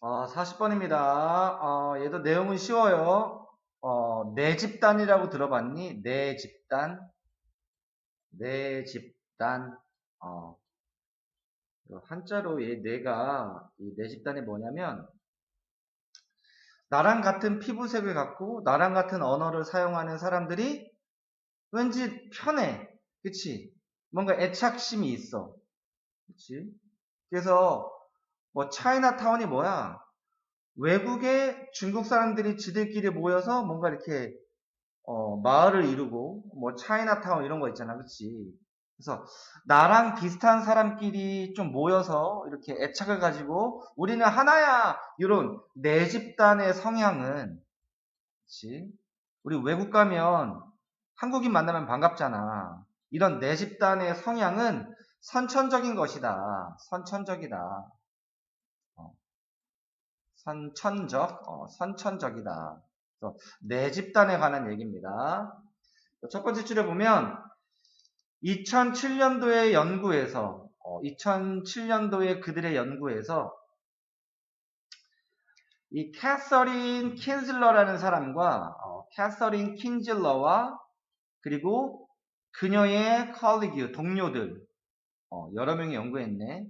어, 40번입니다. 어, 얘도 내용은 쉬워요. 어, 내 집단이라고 들어봤니? 내 집단. 내 집단. 어, 그 한자로 얘 내가 이내 집단이 뭐냐면 나랑 같은 피부색을 갖고 나랑 같은 언어를 사용하는 사람들이 왠지 편해. 그치? 뭔가 애착심이 있어. 그치? 그래서 뭐 차이나타운이 뭐야? 외국의 중국 사람들이 지들끼리 모여서 뭔가 이렇게 어, 마을을 이루고 뭐 차이나타운 이런 거 있잖아. 그치? 그래서 나랑 비슷한 사람끼리 좀 모여서 이렇게 애착을 가지고 우리는 하나야 이런 내 집단의 성향은 그치? 우리 외국 가면 한국인 만나면 반갑잖아. 이런 내 집단의 성향은 선천적인 것이다. 선천적이다. 어, 선천적, 어, 선천적이다. 그래서 내 집단에 관한 얘기입니다. 첫 번째 줄에 보면 2007년도의 연구에서 2007년도에 그들의 연구에서 이 캐서린 킨즐러라는 사람과 어, 캐서린 킨즐러와 그리고 그녀의 컬리그 동료들 어, 여러 명이 연구했네.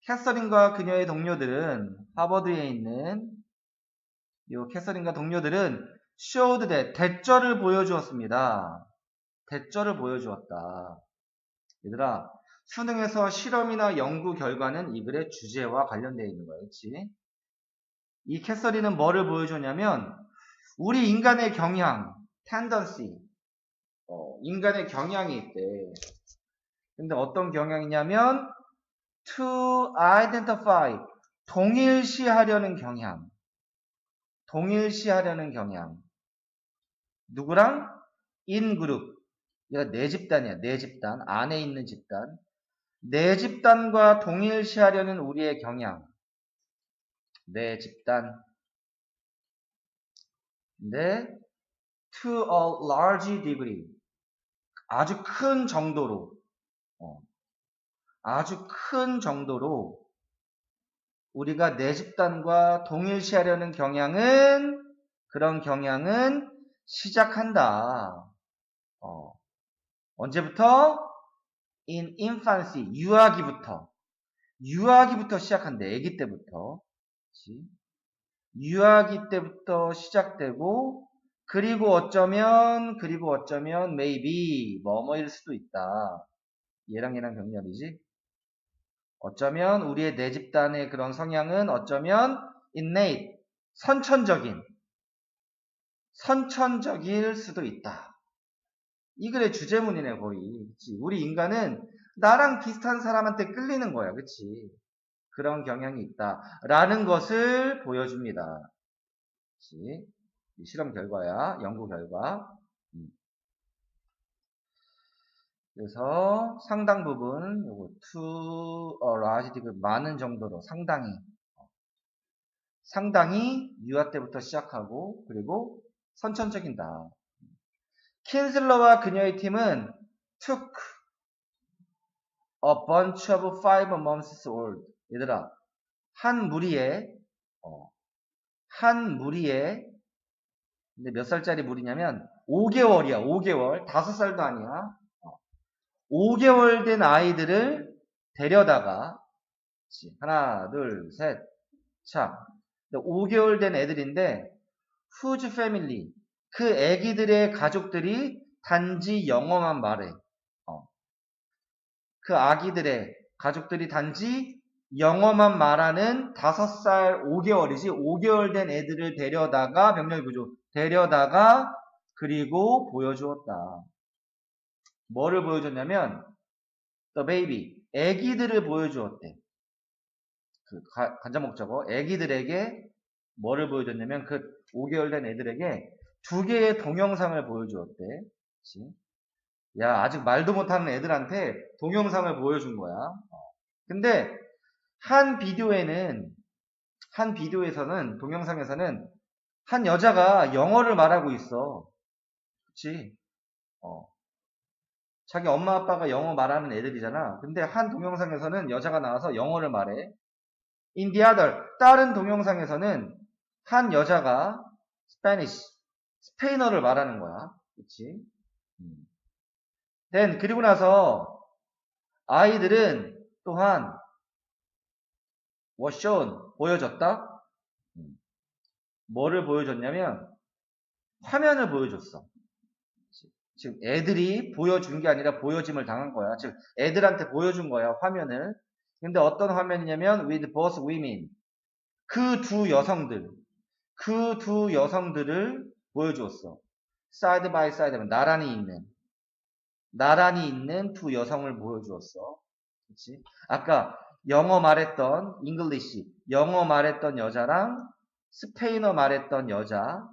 어, 캐서린과 그녀의 동료들은 하버드에 있는 이 캐서린과 동료들은 that 대절을 보여주었습니다. 대절을 보여주었다. 얘들아, 수능에서 실험이나 연구 결과는 이 글의 주제와 관련되어 있는. 그치? 이 캐서린은 뭐를 보여줬냐면, 우리 인간의 경향, tendency, 어, 인간의 경향이 있대. 근데 어떤 경향이냐면, to identify, 동일시하려는 경향. 동일시하려는 경향. 누구랑? in group. 얘가 내 집단이야. 내 집단. 안에 있는 집단. 내 집단과 동일시하려는 우리의 경향. 내 집단. 네. to a large degree. 아주 큰 정도로. 어, 아주 큰 정도로 우리가 내 집단과 동일시하려는 경향은 그런 경향은 시작한다. 어, 언제부터? in infancy, 유아기부터. 유아기부터 시작한대. 아기 때부터. 그치? 유아기 때부터 시작되고 그리고 어쩌면 그리고 어쩌면 maybe 뭐뭐일 수도 있다. 얘랑 얘랑 병렬이지. 어쩌면 우리의 내 집단의 그런 성향은 어쩌면 innate, 선천적인, 선천적일 수도 있다. 이 글의 주제문이네, 거의. 그치? 우리 인간은 나랑 비슷한 사람한테 끌리는 거야, 그치? 그런 경향이 있다. 라는 것을 보여줍니다. 그치? 실험 결과야, 연구 결과. 음. 그래서 상당 부분 요거 to a large degree 많은 정도로 상당히 어, 상당히 유아 때부터 시작하고 그리고 선천적인다. 킨슬러와 그녀의 팀은 took a bunch of five months old. 얘들아 한 무리에 어, 한 무리에 근데 몇 살짜리 무리냐면 5개월이야 5개월. 5살도 아니야 5개월 된 아이들을 데려다가 하나, 둘, 셋, 참 5개월 된 애들인데 whose family 그 애기들의 가족들이 단지 영어만 말해. 어. 그 아기들의 가족들이 단지 영어만 말하는 5살 5개월이지 5개월 된 애들을 데려다가 병렬 구조 데려다가 그리고 보여주었다. 뭐를 보여줬냐면 the baby 애기들을 보여주었대. 그 간접 목적어 애기들에게 뭐를 보여줬냐면 그 5개월 된 애들에게 두 개의 동영상을 보여주었대. 그치? 야 아직 말도 못하는 애들한테 동영상을 보여준 거야. 어. 근데 한 비디오에는 한 비디오에서는 동영상에서는 한 여자가 영어를 말하고 있어. 그치? 어. 자기 엄마 아빠가 영어 말하는 애들이잖아. 근데 한 동영상에서는 여자가 나와서 영어를 말해. In the other, 다른 동영상에서는 한 여자가 Spanish, 스페인어를 말하는 거야. 그치? 음. then, 그리고 나서 아이들은 또한 was shown, 보여줬다? 음. 뭐를 보여줬냐면 화면을 보여줬어. 지금 애들이 보여준 게 아니라 보여짐을 당한 거야. 즉 애들한테 보여준 거야 화면을. 근데 어떤 화면이냐면 with both women 그 두 여성들 그 두 여성들을 보여주었어. side by side 나란히 있는 나란히 있는 두 여성을 보여주었어. 그렇지? 아까 영어 말했던 English 영어 말했던 여자랑 스페인어 말했던 여자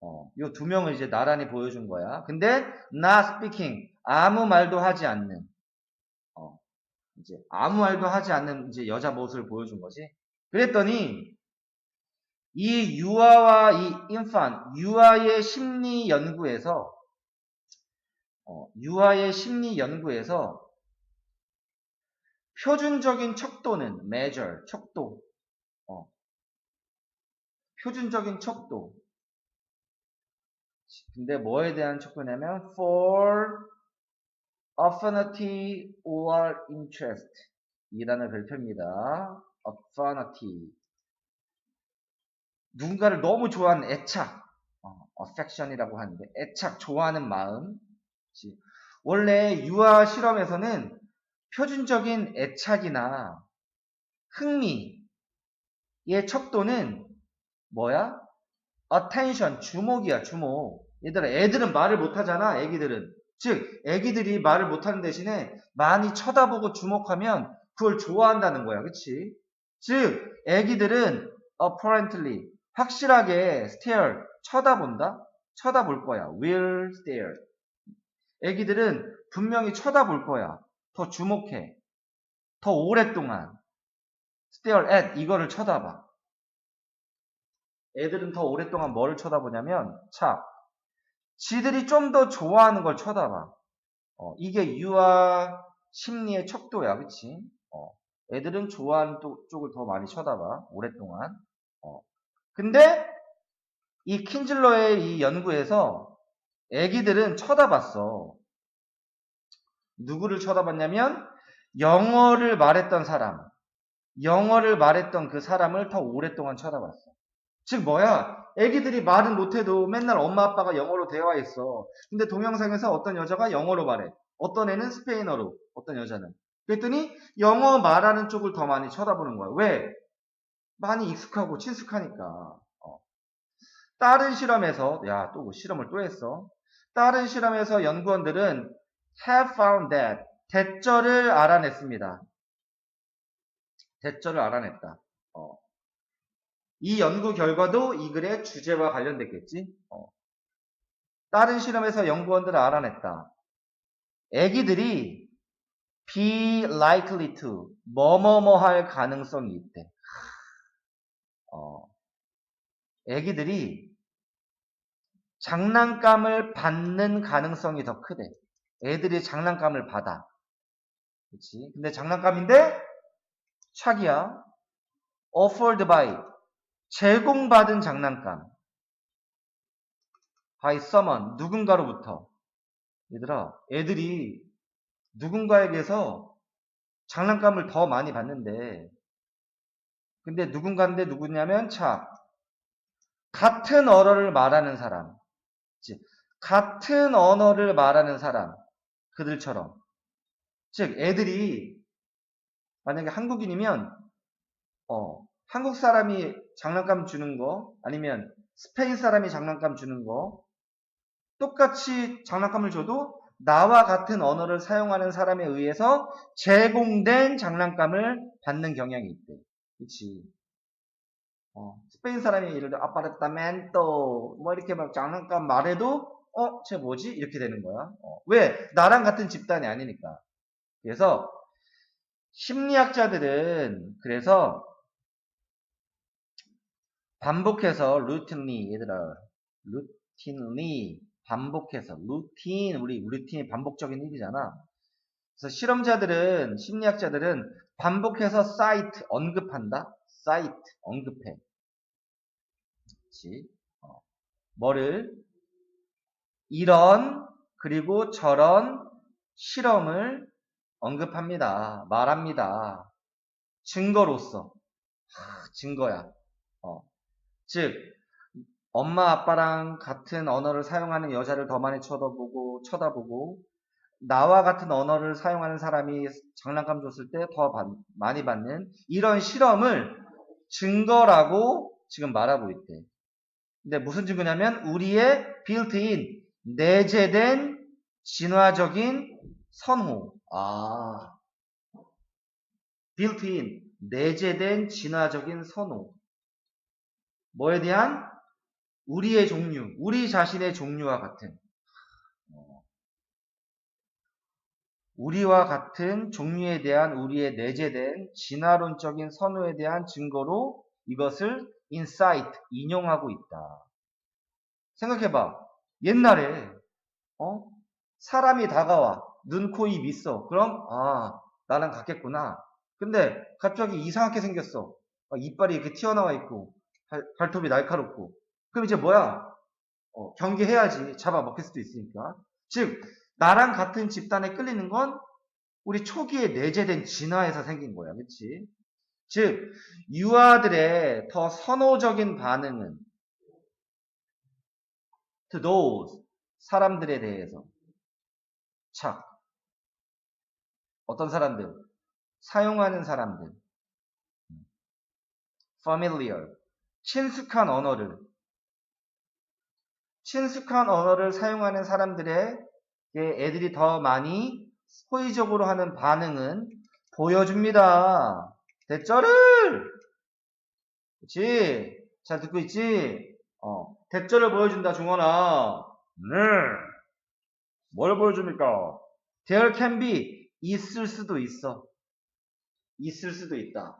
어, 요 두 명을 이제 나란히 보여준 거야. 근데 not speaking 아무 말도 하지 않는 어, 이제 아무 말도 하지 않는 이제 여자 모습을 보여준 거지. 그랬더니 이 유아와 이 infant 유아의 심리 연구에서 어, 유아의 심리 연구에서 표준적인 척도는 measure 척도 어, 표준적인 척도 근데 뭐에 대한 척도냐면 for affinity or interest 이라는 별표입니다. affinity 누군가를 너무 좋아하는 애착 어, affection이라고 하는데 애착 좋아하는 마음? 원래 유아 실험에서는 표준적인 애착이나 흥미의 척도는 뭐야? attention 주목이야 주목 얘들아 애들은 말을 못하잖아 애기들은. 즉 애기들이 말을 못하는 대신에 많이 쳐다보고 주목하면 그걸 좋아한다는 거야 그치? 즉 애기들은 apparently 확실하게 stare 쳐다본다? 쳐다볼 거야 will stare. 애기들은 분명히 쳐다볼 거야 더 주목해 더 오랫동안. stare at 이거를 쳐다봐. 애들은 더 오랫동안 뭐를 쳐다보냐면 차 지들이 좀 더 좋아하는 걸 쳐다봐. 어, 이게 유아 심리의 척도야 그치? 어, 애들은 좋아하는 또- 쪽을 더 많이 쳐다봐 오랫동안. 어. 근데 이 킨즐러의 이 연구에서 애기들은 쳐다봤어. 누구를 쳐다봤냐면 영어를 말했던 사람 영어를 말했던 그 사람을 더 오랫동안 쳐다봤어 즉 뭐야? 애기들이 말은 못해도 맨날 엄마 아빠가 영어로 대화했어. 근데 동영상에서 어떤 여자가 영어로 말해. 어떤 애는 스페인어로 어떤 여자는. 그랬더니 영어 말하는 쪽을 더 많이 쳐다보는 거야. 왜? 많이 익숙하고 친숙하니까. 어. 다른 실험에서 야 또 실험을 또 했어? 다른 실험에서 연구원들은 have found that. 대절을 알아냈습니다. 대절을 알아냈다. 어. 이 연구 결과도 이 글의 주제와 관련됐겠지. 어. 다른 실험에서 연구원들은 알아냈다. 애기들이 be likely to 뭐뭐뭐 할 가능성이 있대. 어. 애기들이 장난감을 받는 가능성이 더 크대. 애들이 장난감을 받아. 그치? 근데 장난감인데, 착이야. offered by. 제공받은 장난감. by someone, 누군가로부터. 얘들아, 애들이 누군가에게서 장난감을 더 많이 받는데, 근데 누군가인데 누구냐면, 자, 같은 언어를 말하는 사람. 즉, 같은 언어를 말하는 사람. 그들처럼. 즉, 애들이, 만약에 한국인이면, 어, 한국 사람이 장난감 주는 거 아니면 스페인 사람이 장난감 주는 거 똑같이 장난감을 줘도 나와 같은 언어를 사용하는 사람에 의해서 제공된 장난감을 받는 경향이 있대. 그치? 어, 스페인 사람이 예를 들어 아파르타멘토 뭐 이렇게 막 장난감 말해도 어, 쟤 뭐지? 이렇게 되는 거야. 어, 왜? 나랑 같은 집단이 아니니까. 그래서 심리학자들은 그래서 반복해서 루틴리 얘들아 루틴리 반복해서 루틴 우리 루틴이 반복적인 일이잖아. 그래서 실험자들은 심리학자들은 반복해서 cite 언급한다. cite 언급해. 그렇지. 어. 뭐를 이런 그리고 저런 실험을 언급합니다. 말합니다. 증거로서 하, 증거야. 어. 즉 엄마 아빠랑 같은 언어를 사용하는 여자를 더 많이 쳐다보고 쳐다보고 나와 같은 언어를 사용하는 사람이 장난감 줬을 때 더 많이 받는 이런 실험을 증거라고 지금 말하고 있대. 근데 무슨 증거냐면 우리의 built-in 내재된 진화적인 선호. 아. built-in 내재된 진화적인 선호. 뭐에 대한 우리의 종류, 우리 자신의 종류와 같은 어, 우리와 같은 종류에 대한 우리의 내재된 진화론적인 선호에 대한 증거로 이것을 insight, 인용하고 있다. 생각해봐. 옛날에, 어? 사람이 다가와. 눈, 코, 입 있어. 그럼, 아, 나랑 같겠구나. 근데 갑자기 이상하게 생겼어. 아, 이빨이 이렇게 튀어나와 있고, 발, 발톱이 날카롭고. 그럼 이제 뭐야? 어, 경계해야지. 잡아먹힐 수도 있으니까. 즉, 나랑 같은 집단에 끌리는 건 우리 초기에 내재된 진화에서 생긴 거야. 그치? 즉, 유아들의 더 선호적인 반응은 to those 사람들에 대해서 자, 어떤 사람들? 사용하는 사람들 familiar 친숙한 언어를 친숙한 언어를 사용하는 사람들의 애들이 더 많이 소위적으로 하는 반응은 보여줍니다. 대절을! 그치? 잘 듣고 있지? 어, 대절을 보여준다, 중원아. 네. 뭘 보여줍니까? There can be. 있을 수도 있어. 있을 수도 있다.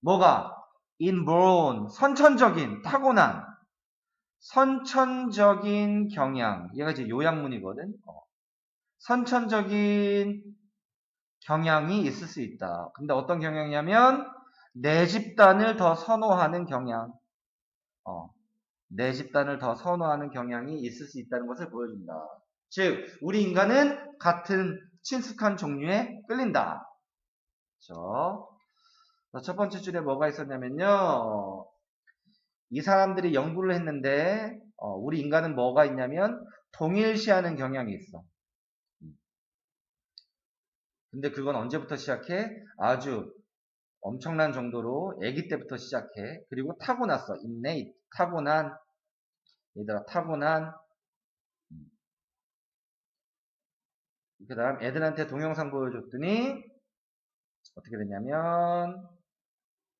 뭐가? Inborn. 선천적인, 타고난. 선천적인 경향. 얘가 이제 요약문이거든. 어. 선천적인 경향이 있을 수 있다. 근데 어떤 경향이냐면 내 집단을 더 선호하는 경향. 어. 내 집단을 더 선호하는 경향이 있을 수 있다는 것을 보여준다. 즉, 우리 인간은 같은 친숙한 종류에 끌린다. 그렇죠? 첫 번째 줄에 뭐가 있었냐면요. 이 사람들이 연구를 했는데 어, 우리 인간은 뭐가 있냐면 동일시하는 경향이 있어. 근데 그건 언제부터 시작해? 아주 엄청난 정도로 아기 때부터 시작해. 그리고 타고났어. innate. 타고난 얘들아 타고난 그 다음 애들한테 동영상 보여줬더니 어떻게 됐냐면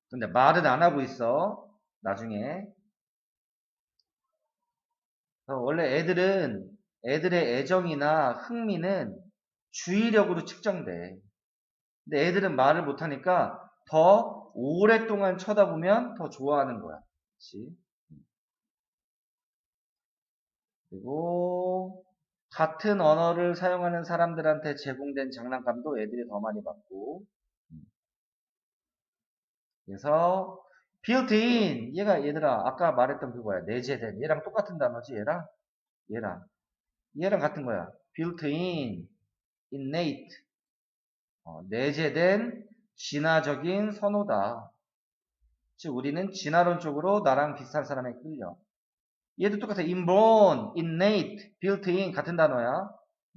근데 말은 안 하고 있어 나중에. 원래 애들은 애들의 애정이나 흥미는 주의력으로 측정돼. 근데 애들은 말을 못하니까 더 오랫동안 쳐다보면 더 좋아하는 거야. 그치? 그리고 같은 언어를 사용하는 사람들한테 제공된 장난감도 애들이 더 많이 받고 그래서 built-in 얘가 얘들아 아까 말했던 그거야. 내재된. 얘랑 똑같은 단어지 얘랑? 얘랑. 얘랑 같은 거야. built-in innate. 어, 내재된 진화적인 선호다. 즉 우리는 진화론적으로 나랑 비슷한 사람에 끌려. 얘도 똑같아. inborn, innate, built-in 같은 단어야.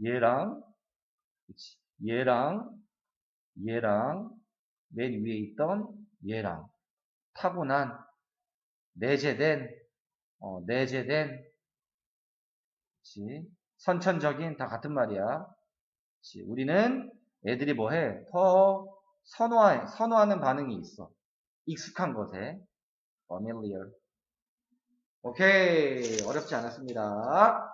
얘랑. 그치. 얘랑 얘랑 맨 위에 있던 얘랑 타고난 내재된 어, 내재된 그치. 선천적인 다 같은 말이야. 그치. 우리는 애들이 뭐해? 더 선호해, 선호하는 반응이 있어. 익숙한 것에 familiar. 오케이. 어렵지 않았습니다.